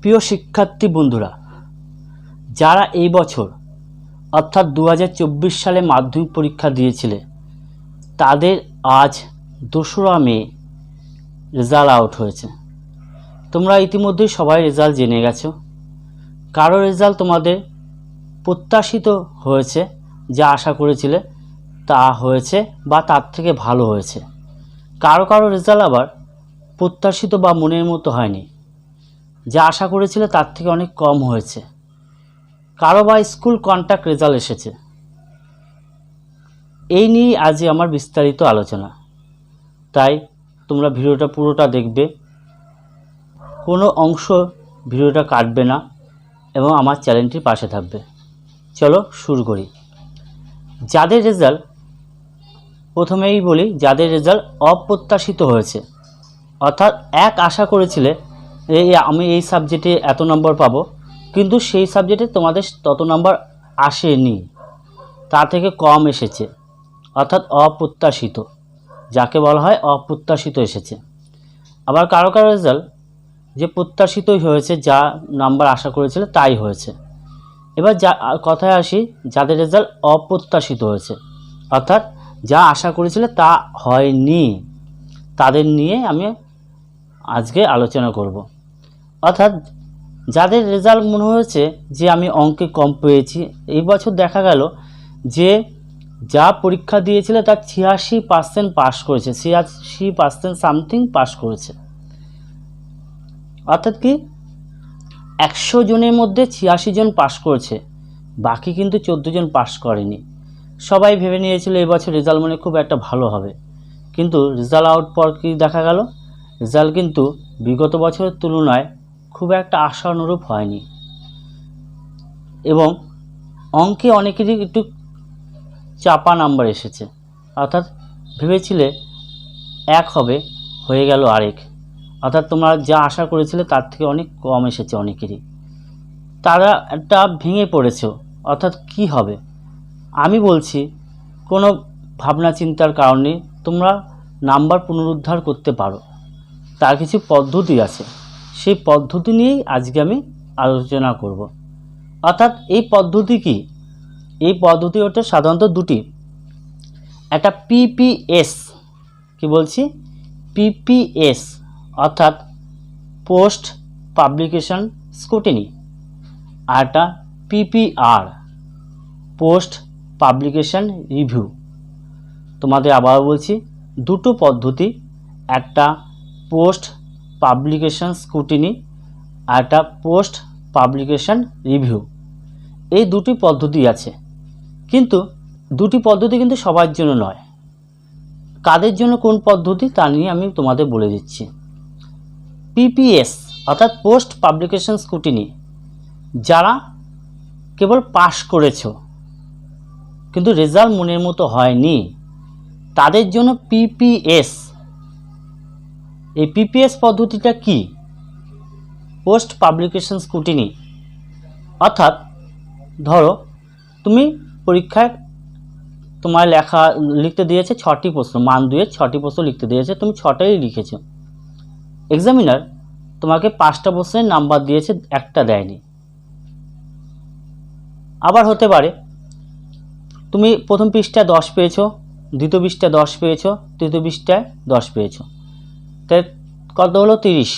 প্রিয় শিক্ষার্থী বন্ধুরা, যারা এই বছর, অর্থাৎ দু হাজার চব্বিশ সালে মাধ্যমিক পরীক্ষা দিয়েছিলে, তাদের আজ দোসরা মে রেজাল্ট আউট হয়েছে। তোমরা ইতিমধ্যেই সবাই রেজাল্ট জেনে গেছো। কারও রেজাল্ট তোমাদের প্রত্যাশিত হয়েছে, যা আশা করেছিলে, তা হয়েছে বা তার থেকে ভালো হয়েছে। কারও কারও রেজাল্ট আবার প্রত্যাশিত বা মনের মতো হয়নি। যা আশা করেছিলে তার থেকে অনেক কম হয়েছে। কারও বা স্কুল কন্ট্যাক্ট রেজাল্ট এসেছে। এই নিয়েই আজ আমার বিস্তারিত আলোচনা। তাই তোমরা ভিডিওটা পুরোটা দেখবে। কোনো অংশ ভিডিওটা কাটবে না এবং আমার চ্যানেলটির পাশে থাকবে। চলো শুরু করি। যাদের রেজাল্ট, প্রথমেই বলি, যাদের রেজাল্ট অপ্রত্যাশিত হয়েছে, অর্থাৎ এক আশা করেছিলে এই আমি এই সাবজেক্টে এত নম্বর পাবো, কিন্তু সেই সাবজেক্টে তোমাদের তত নম্বর আসেনি। তা থেকে কম এসেছে, অর্থাৎ অপ্রত্যাশিত, যাকে বলা হয় অপ্রত্যাশিত এসেছে। আবার কারও কারও রেজাল্ট যে প্রত্যাশিতই হয়েছে, যা নাম্বার আশা করেছিল, তাই হয়েছে। এবার যা কথায় আসি, যাদের রেজাল্ট অপ্রত্যাশিত হয়েছে, অর্থাৎ যা আশা করেছিল, তা হয়নি। তাদের নিয়ে আমি আজকে আলোচনা করব। অর্থাৎ যাদের রেজাল্ট মনে হয়েছে যে আমি অঙ্কে কম পেয়েছি, এই বছর দেখা গেল যে যা পরীক্ষা দিয়েছিল তার ছিয়াশি পার্সেন্ট পাস করেছে, ছিয়াশি পার্সেন্ট সামথিং পাস করেছে। অর্থাৎ কি? একশো জনের মধ্যে ছিয়াশি জন পাস করেছে, বাকি কিন্তু চোদ্দ জন পাস করেনি। সবাই ভেবে নিয়েছিল এই বছর রেজাল্ট মানে খুব একটা ভালো হবে। কিন্তু রেজাল্ট আউট পর কি দেখা গেল? রেজাল্ট কিন্তু বিগত বছরের তুলনায় খুব একটা আশানুরূপ হয়নি। এবং অঙ্কে অনেকেরই একটু চাপা নাম্বার এসেছে। অর্থাৎ ভেবেছিলে এক হবে, হয়ে গেল আরেক। অর্থাৎ তোমরা যা আশা করেছিলে তার থেকে অনেক কম এসেছে অনেকেরই। তারা একটা ভেঙে পড়েছে, অর্থাৎ কি হবে? আমি বলছি, কোনো ভাবনা চিন্তার কারণে তোমরা নাম্বার পুনরুদ্ধার করতে পারো। তার কিছু পদ্ধতি আছে। সেই পদ্ধতি নিয়েই আজকে আমি আলোচনা করব। অর্থাৎ এই পদ্ধতি কি? এই পদ্ধতি ওটা সাধারণত দুটি। একটা পিপিএস কি বলছি? পিপিএস অর্থাৎ পোস্ট পাবলিকেশন স্কুটিনি আর একটা পিপিআর পোস্ট পাবলিকেশন রিভিউ। তোমাদের আবার বলছি, দুটো পদ্ধতি, একটা পোস্ট পাবলিকেশন স্কুটিনি আর একটা পোস্ট পাবলিকেশন রিভিউ এই দুটি পদ্ধতি আছে। কিন্তু দুটি পদ্ধতি কিন্তু সবার জন্য নয়। কাদের জন্য কোন পদ্ধতি তা নিয়ে আমি তোমাদের বলে দিচ্ছি। পিপিএস অর্থাৎ পোস্ট পাবলিকেশন স্কুটিনি যারা কেবল পাশ করেছ, কিন্তু রেজাল্ট মনের মতো হয়নি, তাদের জন্য পিপিএস এই পিপিএস পদ্ধতিটা কি? পোস্ট পাবলিকেশন স্কুটিনি অর্থাৎ, ধরো, তুমি পরীক্ষায় তোমার লেখা, লিখতে দিয়েছে ছটি প্রশ্ন, মান দুয়ে ছটি প্রশ্ন লিখতে দিয়েছে, তুমি ছটাই লিখেছো। এক্সামিনার তোমাকে পাঁচটা প্রশ্নের নাম্বার দিয়েছে, একটা দেয়নি। আবার হতে পারে, তুমি প্রথম পৃষ্ঠায় দশ পেয়েছ, দ্বিতীয় পৃষ্ঠায় দশ পেয়েছ, তৃতীয় পৃষ্ঠায় দশ পেয়েছ। কত হলো? তিরিশ।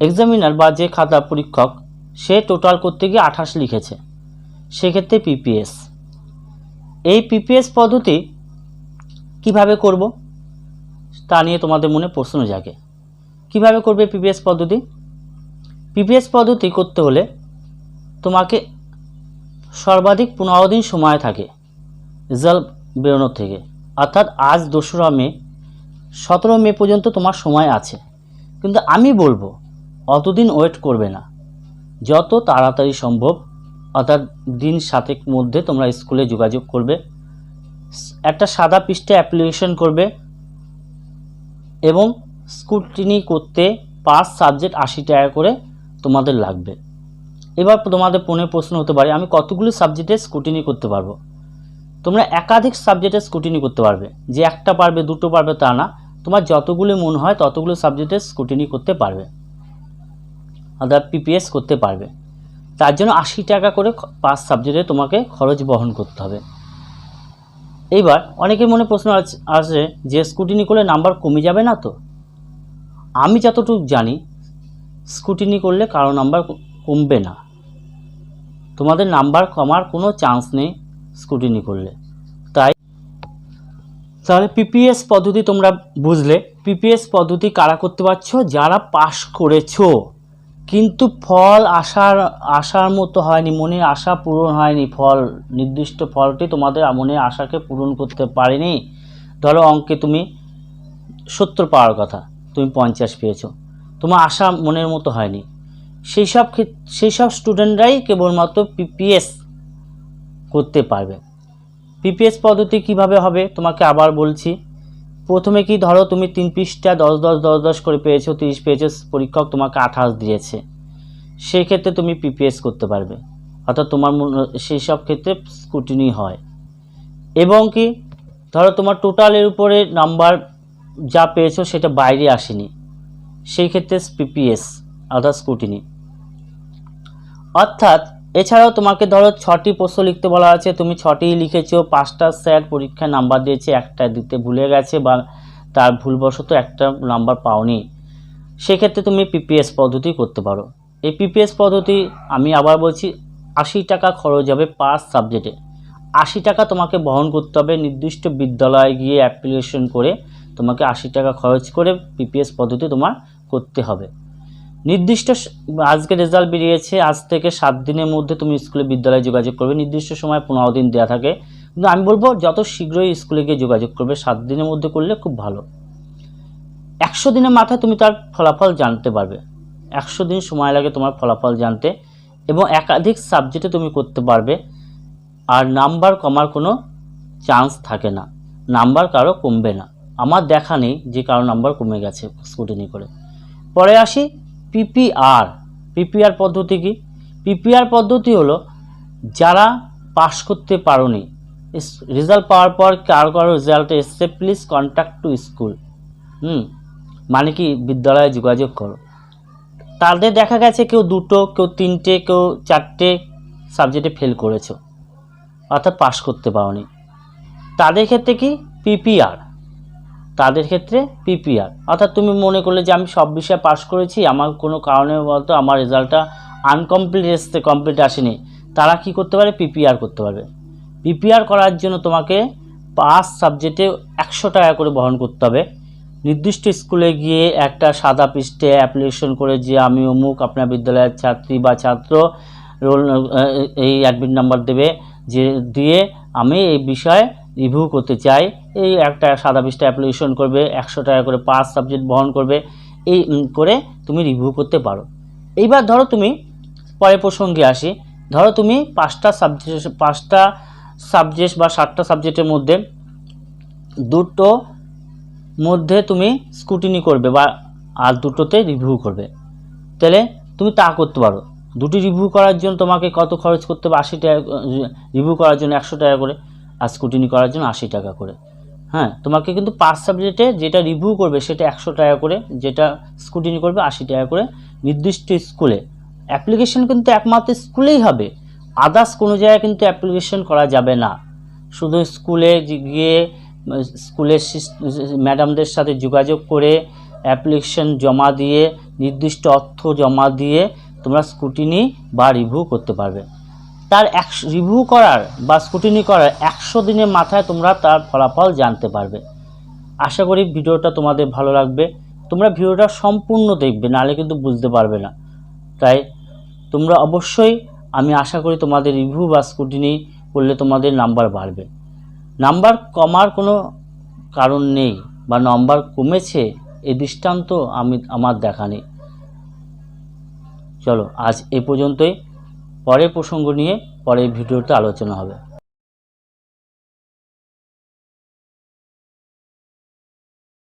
এক্সামিনার বা যে খাতা পরীক্ষক, সে টোটাল করতে গিয়ে আঠাশ লিখেছে। সেক্ষেত্রে পিপিএস এই পিপিএস পদ্ধতি কীভাবে করব? তা নিয়ে তোমাদের মনে প্রশ্ন জাগে। কীভাবে করবে পিপিএস পদ্ধতি? পিপিএস পদ্ধতি করতে হলে তোমাকে সর্বাধিক পনেরো দিন সময় থাকে রেজাল্ট বেরোনোর থেকে। অর্থাৎ আজ দোসরা মে সতেরো মে পর্যন্ত তোমার সময় আছে। কিন্তু আমি বলব, অতদিন ওয়েট করবে না। যত তাড়াতাড়ি সম্ভব, অর্থাৎ দিন সাতেক মধ্যে তোমরা স্কুলে যোগাযোগ করবে। একটা সাদা পৃষ্ঠে অ্যাপ্লিকেশন করবে এবং স্কুটিনি করতে পাঁচ সাবজেক্ট আশি টাকা করে তোমাদের লাগবে। এবার তোমাদের পনেরো প্রশ্ন হতে পারে, আমি কতগুলো সাবজেক্টে স্কুটিনি করতে পারব? তোমরা একাধিক সাবজেক্টে স্কুটিনি করতে পারবে, যে একটা পারবে, দুটো পারবে তা না। তোমার যতগুলো মন হয়, ততগুলো সাবজেক্টে স্কুটিনি করতে পারবে। অর্থাৎ পিপিএস করতে পারবে। তার জন্য আশি টাকা করে পাঁচ সাবজেক্টে তোমাকে খরচ বহন করতে হবে। এইবার অনেকের মনে প্রশ্ন আসে যে স্কুটিনি করলে নাম্বার কমে যাবে না তো? আমি যতটুকু জানি স্কুটিনি করলে কারও নাম্বার কমবে না। তোমাদের নাম্বার কমার কোনো চান্স নেই স্কুটিনি করলে। তাহলে পিপিএস পদ্ধতি তোমরা বুঝলে। পিপিএস পদ্ধতি কারা করতে পারছ? যারা পাশ করেছ। কিন্তু ফল আসার আসার মতো হয়নি মনের আশা পূরণ হয়নি। ফল, নির্দিষ্ট ফলটি তোমাদের মনের আশাকে পূরণ করতে পারেনি। ধরো অঙ্কে তুমি সত্তর পাওয়ার কথা, তুমি পঞ্চাশ পেয়েছ। তোমার আশা মনের মতো হয়নি। সেই সব সেই সব স্টুডেন্টরাই কেবলমাত্র পিপিএস করতে পারবে। পিপিএস পদ্ধতি কীভাবে হবে, তোমাকে আবার বলছি। প্রথমে কি ধরো, তুমি তিন পৃষ্ঠা দশ দশ দশ দশ করে পেয়েছ, তিরিশ পেয়েছ, পরীক্ষক তোমাকে আঠাশ দিয়েছে। সেই ক্ষেত্রে তুমি পিপিএস করতে পারবে। অর্থাৎ তোমার সেই সব ক্ষেত্রে স্কুটিনি হয়। এবং কি, ধরো তোমার টোটালের উপরে নাম্বার যা পেয়েছ, সেটা বাইরে আসেনি। সেই ক্ষেত্রে পিপিএস অর্থাৎ স্কুটিনি অর্থাৎ এছাড়াও তোমাকে ধরো ছটি প্রশ্ন লিখতে বলা আছে, তুমি ছটি লিখেছো, পাঁচটা স্যার পরীক্ষায় নাম্বার দিয়েছে, একটা দিতে ভুলে গেছে বা তার ভুলবশত একটা নাম্বার পাওনি। সেক্ষেত্রে তুমি পিপিএস পদ্ধতি করতে পারো। এই পিপিএস পদ্ধতি আমি আবার বলছি, আশি টাকা খরচ হবে পাঁচ সাবজেক্টে। আশি টাকা তোমাকে বহন করতে হবে, নির্দিষ্ট বিদ্যালয়ে গিয়ে অ্যাপ্লিকেশন করে তোমাকে আশি টাকা খরচ করে পিপিএস পদ্ধতি তোমার করতে হবে। নির্দিষ্ট আজকে রেজাল্ট বেরিয়েছে, আজ থেকে সাত দিনের মধ্যে তুমি স্কুলে বিদ্যালয়ে যোগাযোগ করবে। নির্দিষ্ট সময় পনেরো দিন দেওয়া থাকে। কিন্তু আমি বলব, যত শীঘ্রই স্কুলে গিয়ে যোগাযোগ করবে, সাত দিনের মধ্যে করলে খুব ভালো। একশো দিনের মাথায় তুমি তার ফলাফল জানতে পারবে। একশো দিন সময় লাগে তোমার ফলাফল জানতে এবং একাধিক সাবজেক্টে তুমি করতে পারবে। আর নাম্বার কমার কোনো চান্স থাকে না। নাম্বার কারও কমবে না। আমার দেখা নেই যে কারও নাম্বার কমে গেছে, স্কুটিনি করে। পরে আসি পিপিআর পিপিআর পদ্ধতি কি? পিপিআর পদ্ধতি হলো যারা পাশ করতে পারোনি রেজাল্ট পাওয়ার পর কারও কারও রেজাল্ট এসছে প্লিজ কন্ট্যাক্ট টু স্কুল হুম মানে কি? বিদ্যালয়ে যোগাযোগ করো। তাদের দেখা গেছে কেউ দুটো, কেউ তিনটে, কেউ চারটে সাবজেক্টে ফেল করেছ, অর্থাৎ পাশ করতে পারোনি। তাদের ক্ষেত্রে কি? পিপিআর তাদের ক্ষেত্রে পিপিআর অর্থাৎ তুমি মনে করলে যে আমি সব বিষয়ে পাশ করেছি, আমার কোনো কারণে বলতো আমার রেজাল্টটা আনকমপ্লিট এসছে কমপ্লিট আসেনি। তারা কি করতে পারে? পিপিআর করতে পারবে। পিপিআর করার জন্য তোমাকে পাঁচ সাবজেক্টে একশো টাকা করে বহন করতে হবে। নির্দিষ্ট স্কুলে গিয়ে একটা সাদা পৃষ্ঠে অ্যাপ্লিকেশন করে যে আমি অমুক আপনার বিদ্যালয়ের ছাত্রী বা ছাত্র রোল এই অ্যাডমিট নাম্বার দেবে, যে দিয়ে আমি এই বিষয়ে রিভিউ করতে চাই। এই একটা সাদা পৃষ্ঠা অ্যাপ্লিকেশন করবে, একশো টাকা করে পাঁচ সাবজেক্ট বহন করবে, এই করে তুমি রিভিউ করতে পারো। এইবার ধরো তুমি পরের প্রসঙ্গে আসি। ধরো তুমি পাঁচটা সাবজেক্ট পাঁচটা সাবজেক্ট বা সাতটা সাবজেক্টের মধ্যে দুটো মধ্যে তুমি স্কুটিনি করবে বা আর দুটোতে রিভিউ করবে। তাহলে তুমি তা করতে পারো। দুটি রিভিউ করার জন্য তোমাকে কত খরচ করতে হবে? আশি টাকা রিভিউ করার জন্য একশো টাকা করে আর স্কুটিনি করার জন্য আশি টাকা করে। হ্যাঁ তোমাকে কিন্তু পাঁচ সাবজেক্টে যেটা রিভিউ করবে সেটা একশো টাকা করে, যেটা স্কুটিনি করবে আশি টাকা করে নির্দিষ্ট স্কুলে অ্যাপ্লিকেশন কিন্তু একমাত্র স্কুলেই হবে। আদার্স কোনো জায়গায় কিন্তু অ্যাপ্লিকেশন করা যাবে না। শুধু স্কুলে গিয়ে স্কুলের ম্যাডামদের সাথে যোগাযোগ করে অ্যাপ্লিকেশন জমা দিয়ে, নির্দিষ্ট অর্থ জমা দিয়ে তোমরা স্কুটিনি বা রিভিউ করতে পারবে। তার একশো রিভিউ করার বা স্কুটিনি করার একশো দিনের মাথায় তোমরা তার ফলাফল জানতে পারবে। আশা করি ভিডিওটা তোমাদের ভালো লাগবে। তোমরা ভিডিওটা সম্পূর্ণ দেখবে, নাহলে কিন্তু বুঝতে পারবে না। তাই তোমরা অবশ্যই, আমি আশা করি তোমাদের রিভিউ বা স্কুটিনি করলে তোমাদের নাম্বার বাড়বে। নাম্বার কমার কোনো কারণ নেই বা নাম্বার কমেছে এই দৃষ্টান্ত আমি, আমার দেখা নেই। চলো, আজ এ পর্যন্তই। পরের প্রসঙ্গ নিয়ে পরের ভিডিওতে আলোচনা হবে।